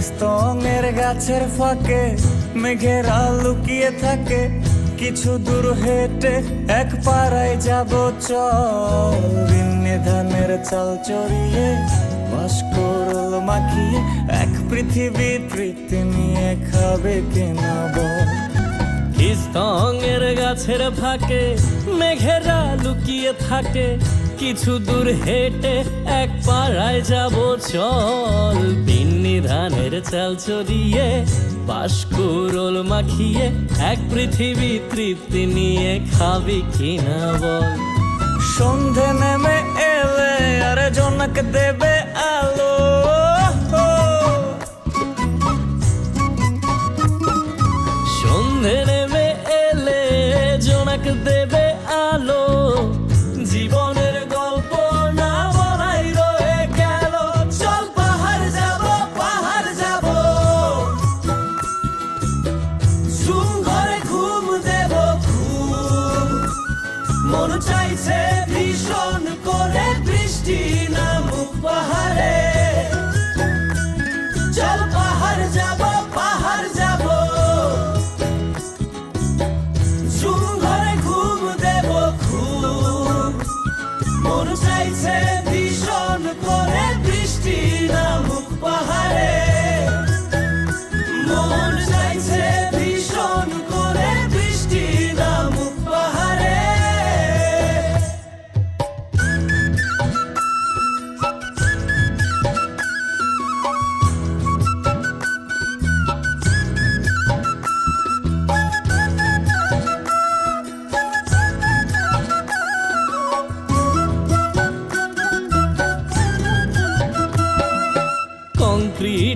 স্তঙের গাছের ফাঁকে মেঘেরা লুকিয়ে থাকে। কিছু দূর হেঁটে এক পাড়ায় যাব ধানের চাল চড়িয়ে বাস করল মাখিয়ে। এক পৃথিবী তৃপ্তি নিয়ে খাবে কেনা স্তঙের গাছের ফাঁকে মেঘেরা লুকিয়ে থাকে। কিছু দূর হেঁটে এক পাড়ায় যাব, চল। ধানের চাল চড়িয়ে বাস কুরল মাখিয়ে, এক পৃথিবী তৃপ্তি নিয়ে খাবি কিনা বল। সন্ধে নেমে এলে আরে জনক দেবে আলো। ঘরে ঘুম দেব খুব। মন চাইছে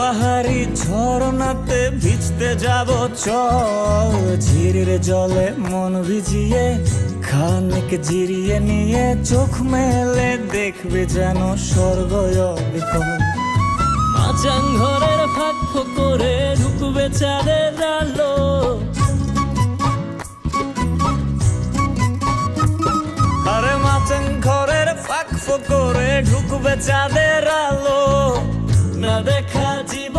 পাহাড়ি ঝর্ণাতে ভিজতে যাব চল ঝিরির জলে মন ভিজিয়ে খানিক জিরিয়ে নিয়ে চোখ মেলে দেখবে যেন স্বর্গ মাচাং ঘরের ফাঁক করে ঢুকবে চাঁদের আলো। আরে মাচেন ঘরের ফাঁক ফোকরে ঢুকবে চাঁদের আলো। না দেখা জীবনটারে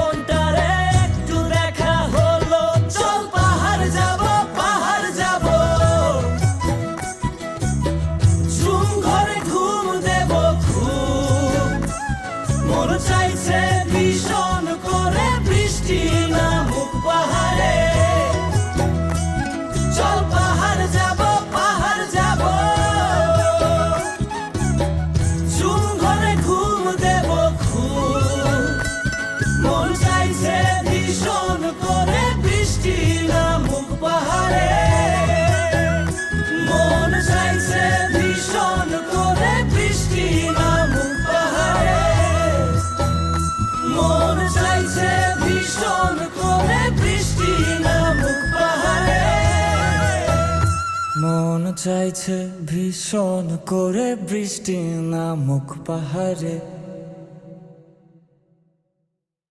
চাইছে ভীষণ করে বৃষ্টি নামুক পাহাড়ে।